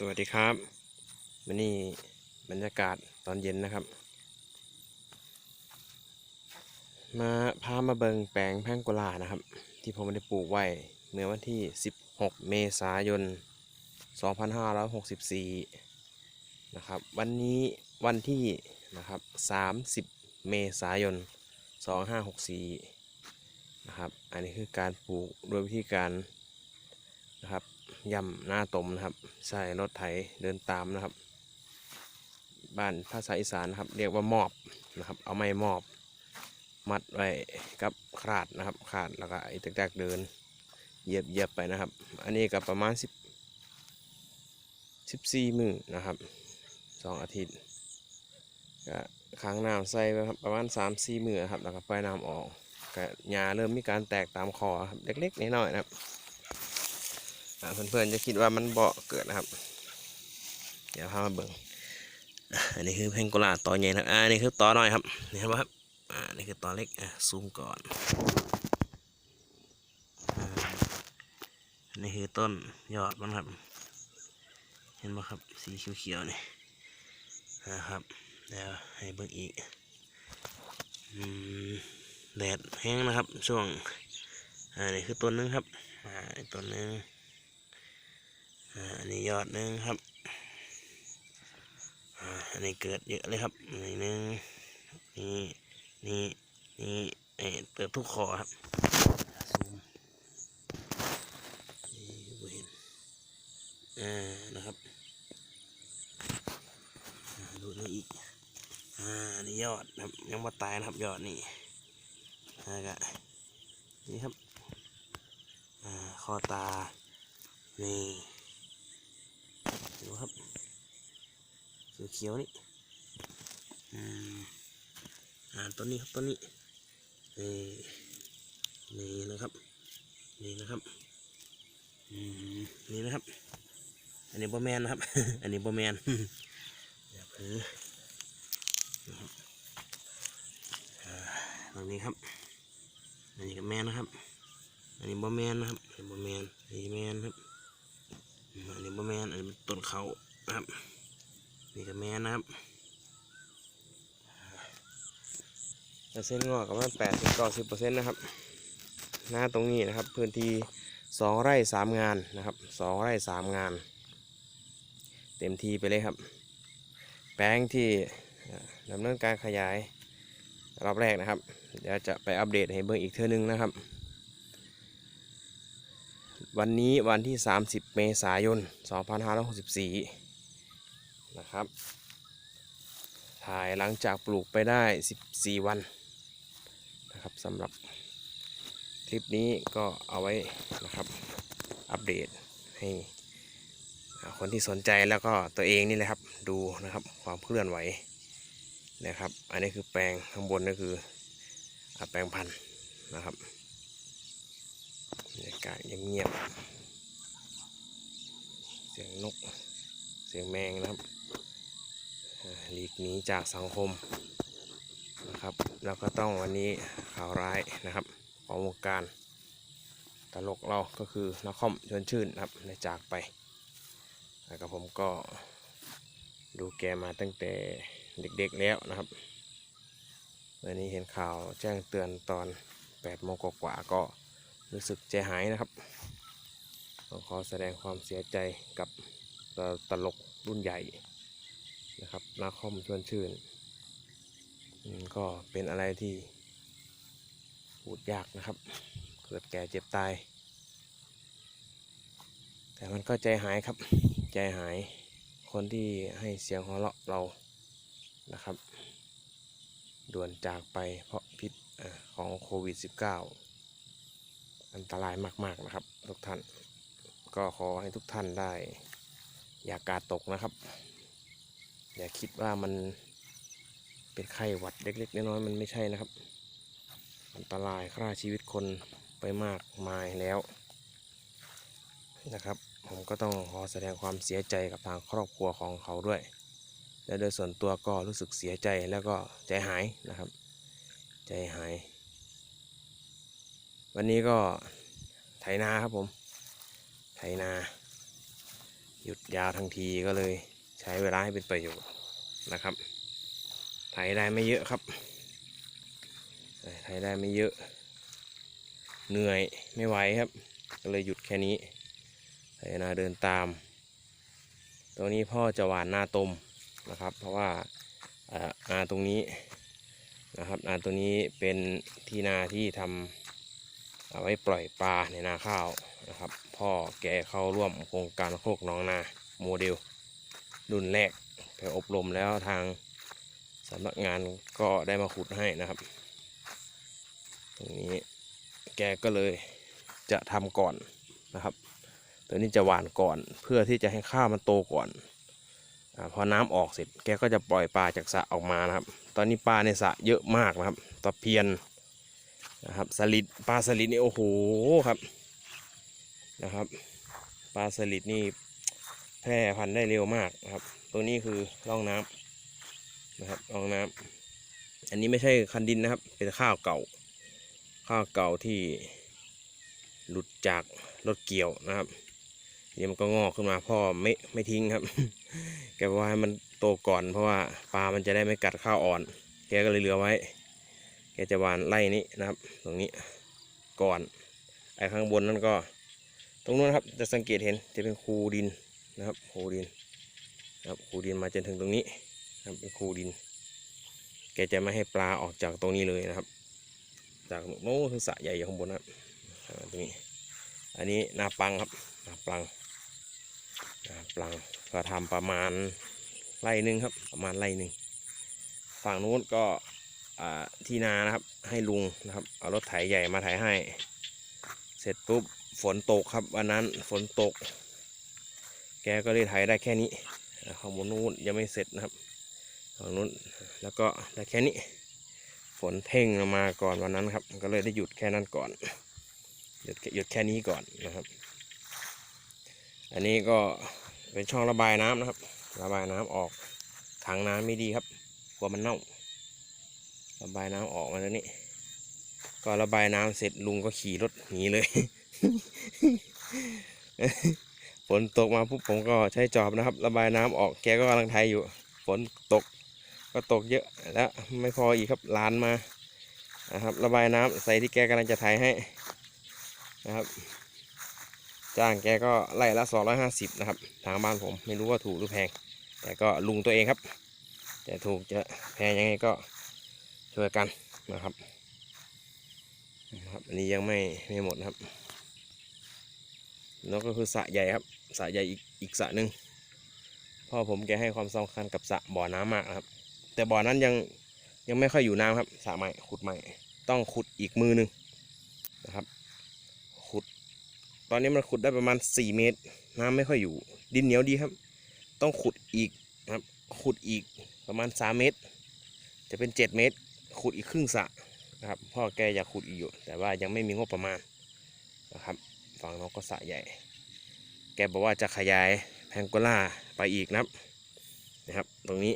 สวัสดีครับวันนี้บรรยากาศตอนเย็นนะครับ มาพามาเบิงแปลงแพงโกลานะครับ ที่ผมได้ปลูกไว้เมื่อวันที่ 16 เมษายน 2564 นะครับ วันนี้วันที่นะครับ 30 เมษายน 2564 นะครับ อันนี้คือการปลูกโดยวิธีการนะครับ ย่ำหน้าตมนะครับ ใส่รถไถเดินตามนะครับ บ้านภาษาอีสานนะครับ เรียกว่ามอบนะครับ เอาไม้มอบ มัดไว้กับคราดนะครับคราดแล้วก็ไอ้แตกๆเดินเหยียบเหยียบไปนะครับ อันนี้ก็ประมาณสิบสิบสี่มือนะครับสองอาทิตย์ก็ค้างน้ำใส่ไว้ครับประมาณสามสี่มือครับแล้วก็ปล่อยน้ำออกก็หญ้าเริ่มมีการแตกตามคอครับเล็กๆน้อยๆนะครับ เพื่อนๆจะคิดว่ามันเบาเกิดนะครับ เดี๋ยวพามาเบิ่งอันนี้คือเพงโกลาต่อใหญ่นะครับอันนี้คือต่อน้อยครับนี่ครับอ่านี่คือต่อเล็กอะซูมก่อนอันนี้คือต้นยอดมันครับ เห็นไหมครับสีเขียวๆนี่นะครับเดี๋ยวให้เบิ่งอีกแดดแห้งนะครับช่วงอ่านี่คือต้นนึงครับอ่าอีกต้นนึง อันนี้ยอดหนึ่งครับอันนี้เกิดเยอะเลยครับอันนี้หนึ่งนี่นี่นี่เอ่เติบทุกคอครับซูมนี่เห็นอ่านะครับดูนี่อีกอ่านี่ยอดนะครับยังมาตายนะครับยอดนี่แล้วก็นี่ครับอ่าคอตานี่ ดูครับเขียวๆนี่อ่าต้นนี้ครับต้นนี้นี่นี่นะครับนี่นะครับนี่นะครับ อันนี้บอแมนนะครับ อันนี้บอแมนอย่าเพิ่งนะครับอ่าตรงนี้ครับ อันนี้ก็แมนนะครับ อันนี้บอแมนนะครับบอแมนอันนี้แมนครับ อืมอันนี้บะแมนอันนี้เป็นต้นเขาครับนี่ก็แมนนะครับเปอร์เซ็นต์งอกประมาณแปดสิบเก้าสิบเปอร์เซ็นต์นะครับ หน้าตรงนี้นะครับ พื้นที่สองไร่สามงานนะครับสองไร่สามงาน เต็มที่ไปเลยครับ แปลงที่ดำเนินการขยายรอบแรกนะครับ เดี๋ยวจะไปอัปเดตให้เบิ่งอีกเทื่อนึงนะครับ วันนี้วันที่ 30 เมษายน 2564 นะครับ ถ่ายหลังจากปลูกไปได้ 14 วันนะครับสำหรับคลิปนี้ก็เอาไว้นะครับ อัปเดตให้คนที่สนใจแล้วก็ตัวเองนี่แหละครับ ดูนะครับความเคลื่อนไหวนะครับ อันนี้คือแปลงข้างบนก็คือแปลงพันธุ์นะครับากาศเงียบๆเสียงนก เสียงแมงนะครับหลีกหนีจากสังคมนะครับ แล้วก็ต้องวันนี้ข่าวร้ายนะครับของวงการตลกเราก็คือนักคอมชวนชื่นนะครับได้จากไปแล้วก็ผมก็ดูแกมาตั้งแต่เด็กๆแล้วนะครับวันนี้เห็นข่าวแจ้งเตือนตอน8โมงกว่าก็ รู้สึกใจหายนะครับขอแสดงความเสียใจกับตลกรุ่นใหญ่นะครับนาคอมชวนชื่น ก็เป็นอะไรที่พูดยากนะครับ เกิดแก่เจ็บตาย แต่มันก็ใจหายครับ ใจหายคนที่ให้เสียงหัวเราะเรานะครับ ด่วนจากไปเพราะพิษของโควิด -19 อันตรายมาก ๆนะครับ ทุกท่าน ก็ขอให้ทุกท่านได้ อย่ากาดตกนะครับ อย่าคิดว่ามันเป็นไข้หวัดเล็กๆน้อยๆมันไม่ใช่นะครับ อันตรายฆ่าชีวิตคนไปมากมายแล้วนะครับ ผมก็ต้องขอแสดงความเสียใจกับทางครอบครัวของเขาด้วย และโดยส่วนตัวก็รู้สึกเสียใจแล้วก็ใจหายนะครับ ใจหาย วันนี้ก็ไถนาครับผม ไถนา หยุดยาวทั้งทีก็เลย ใช้เวลาให้เป็นประโยชน์นะครับ ไถได้ไม่เยอะครับ ไถได้ไม่เยอะ เหนื่อยไม่ไหวครับ ก็เลยหยุดแค่นี้ ไถนาเดินตาม ตัวนี้พ่อจะหวานนาตมนะครับ เพราะว่าอ่อนาตรงนี้นะครับนาตัวนี้เป็นที่นาที่ทำ เอาไว้ปล่อยปลาในนาข้าวนะครับ พ่อแกเข้าร่วมโครงการโคกน้องนาโมเดล รุ่นแรกไปอบรมแล้วทางสำนักงานก็ได้มาขุดให้นะครับ ตรงนี้แกก็เลยจะทำก่อนนะครับ ตัวนี้จะหวานก่อนเพื่อที่จะให้ข้าวมันโตก่อนอพอน้ำออกเสร็จแกก็จะปล่อยปลาจากสระออกมานะครับ ตอนนี้ปลาในสระเยอะมากนะครับตะเพียน นะครับสลิดปลาสลิดนี่โอ้โหครับนะครับ ปลาสลิดนี่แพร่พันธุ์ได้เร็วมากนะครับ ตัวนี้คือร่องน้ำนะครับร่องน้ำอันนี้ไม่ใช่คันดินนะครับ เป็นข้าวเก่า ข้าวเก่าที่หลุดจากรถเกี่ยวนะครับเดี๋ยวมันก็งอกขึ้นมาพ่อไม่ไม่ทิ้งครับแกบอกว่าให้มันโตก่อนเพราะว่าปลามันจะได้ไม่กัดข้าวอ่อนแกก็เลยเหลือไว้ กจะหวานไล่นี้นะครับ ตรงนี้ก่อนไอ้ข้างบนนั่นก็ ตรงนู้นครับจะสังเกตเห็นจะเป็นคูดินนะครับคูดินนะครับคูดินมาจนถึงตรงนี้นะครับเป็นคูดิน แกจะไม่ให้ปลาออกจากตรงนี้เลยนะครับ จากโน้นคือสระใหญ่อยู่ข้างบนนะครับตรงนี้ อันนี้นาปังครับนาปังนาปังก็ทำประมาณไร่หนึ่งครับ ประมาณไร่หนึ่งฝั่งนู้นก็ ที่นานะครับ ให้ลุงนะครับ เอารถไถใหญ่มาไถให้ เสร็จปุ๊บฝนตกครับวันนั้นฝนตก แกก็เลยไถได้แค่นี้ข้างบนนู้นยังไม่เสร็จนะครับฝั่งนู้นแล้วก็ได้แค่นี้ ฝนเพ่งมาก่อนวันนั้นครับ ก็เลยได้หยุดแค่นั้นก่อน หยุดหยุดแค่นี้ก่อนนะครับ อันนี้ก็เป็นช่องระบายน้ำนะครับ ระบายน้ำออกถังน้ำไม่ดีครับกลัวมันเน่า ระบายน้ำออกมาแล้วนี่ก็ระบายน้ำเสร็จลุงก็ขี่รถหนีเลยฝนตกมาปุ๊บผมก็ใช้จอบนะครับ ระบายน้ำออกแกก็กำลังไทยอยู่ ฝนตกก็ตกเยอะแล้วไม่พออีกครับลานมานะครับ ระบายน้ำใส่ที่แกกำลังจะไถให้นะครับ จ้างแกก็ไล่ละ250นะครับ ทางบ้านผมไม่รู้ว่าถูกหรือแพง แต่ก็ลุงตัวเองครับจะถูกจะแพงยังไงก็ ช่วยกันนะครับนะครับ อันนี้ยังไม่ไม่หมดนะครับ แล้วก็คือสระใหญ่ครับสระใหญ่อีกอีกสระหนึ่งพ่อผมแกให้ความสำคัญกับสระบ่อน้ำมากนะครับ แต่บ่อนั้นยังยังไม่ค่อยอยู่น้ำครับสระใหม่ขุดใหม่ ต้องขุดอีกมือหนึ่งนะครับ ขุด ตอนนี้มันขุดได้ประมาณ 4 เมตร น้ำไม่ค่อยอยู่ ดินเหนียวดีครับ ต้องขุดอีกครับ ขุดอีกประมาณ 3 เมตร จะเป็น 7 เมตร ขุดอีกครึ่งสะนะครับพ่อแกอยากขุดอีกอยู่ แต่ว่ายังไม่มีงบประมาณนะครับฝั่งน้องก็สะใหญ่ แกบอกว่าจะขยายแพงโกล่าไปอีกนะครับนะครับ ตรงนี้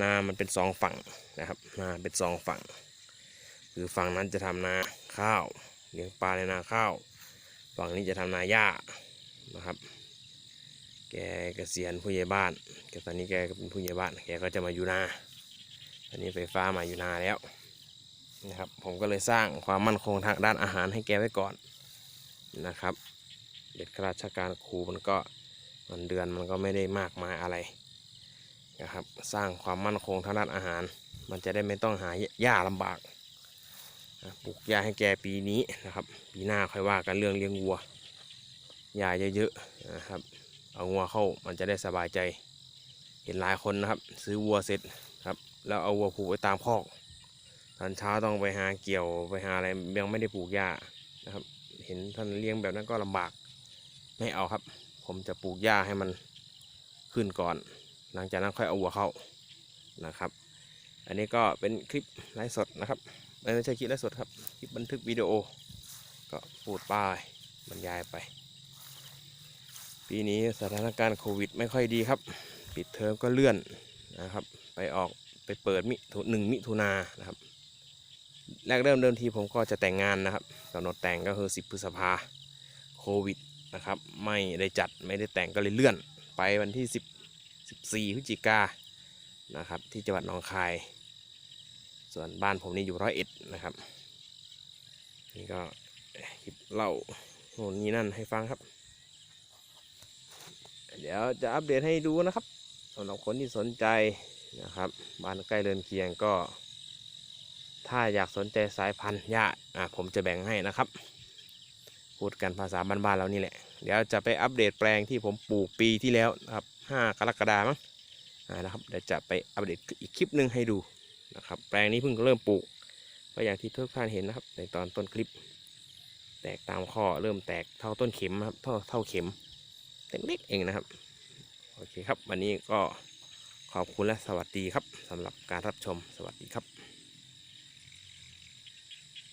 นามันเป็นสองฝั่งนะครับนาเป็นสองฝั่ง คือฝั่งนั้นจะทำนาข้าวเลี้ยงปลาในนาข้าว ฝั่งนี้จะทำนาหญ้านะครับ แกเกษียณผู้ใหญ่บ้านแกตอนนี้แกเป็นผู้ใหญ่บ้านแกก็จะมาอยู่นา อนนี้ไฟฟ้ามาอยู่นาแล้วนะครับ ผมก็เลยสร้างความมั่นคงทางด้านอาหารให้แกไว้ก่อนนะครับ เด็กข้าราชการครูมันก็เงินเดือนมันก็ไม่ได้มากมายอะไรนะครับ สร้างความมั่นคงทางด้านอาหาร มันจะได้ไม่ต้องหาหญ้าลำบากปลูกหญ้าให้แกปีนี้นะครับ ปีหน้าค่อยว่ากันเรื่องเลี้ยงวัวหญ้าเยอะๆนะครับ เอางัวเข้ามันจะได้สบายใจ เห็นหลายคนนะครับ ซื้อวัวเสร็จ แล้วเอาวัวผูกไว้ตามคอก ตอนเช้าต้องไปหาเกี่ยวไปหาอะไรยังไม่ได้ปลูกหญ้านะครับ เห็นท่านเลี้ยงแบบนั้นก็ลำบากไม่เอาครับ ผมจะปลูกหญ้าให้มันขึ้นก่อน หลังจากนั้นค่อยเอาวัวเข้านะครับ อันนี้ก็เป็นคลิปไลฟ์สดนะครับไม่ใช่คลิปไลฟ์สดครับคลิปบันทึกวิดีโอ ก็พูดป้ายบรรยายไป ปีนี้สถานการณ์โควิดไม่ค่อยดีครับ ปิดเทอมก็เลื่อนนะครับ ไปออก ไปเปิดมิถุหนึ่งมิถุนานะครับ แรกเริ่มเดิมทีผมก็จะแต่งงานนะครับกำหนดแต่งก็คือ 10 พฤษภาโควิดนะครับ ไม่ได้จัดไม่ได้แต่งก็เลยเลื่อน ไปวันที่ 10 14พฤศจิกานะครับ ที่จังหวัดหนองคาย ส่วนบ้านผมนี่อยู่ร้อยเอ็ดนะครับ นี่ก็คลิปเล่าโน่นนี่นั่นให้ฟังครับ เดี๋ยวจะอัปเดตให้ดูนะครับสำหรับคนที่สนใจ นะครับบ้านใกล้เรือนเคียงก็ ถ้าอยากสนใจสายพันธุ์หญ้าอะผมจะแบ่งให้นะครับ พูดกันภาษาบ้านๆเรานี่แหละ เดี๋ยวจะไปอัปเดตแปลงที่ผมปลูกปีที่แล้วนะครับ5กรกฎาคมนะครับเดี๋ยวจะไปอัปเดตอีกคลิปหนึ่งให้ดูนะครับแปลงนี้เพิ่งเริ่มปลูกก็อย่างที่ทุกท่านเห็นนะครับในตอนต้นคลิป แตกตามข้อเริ่มแตกเท่าต้นเข็มนะครับเท่าเท่าเข็มเล็กๆเองนะครับ โอเคครับ วันนี้ก็ ขอบคุณและสวัสดีครับสำหรับการรับชมสวัสดีครับ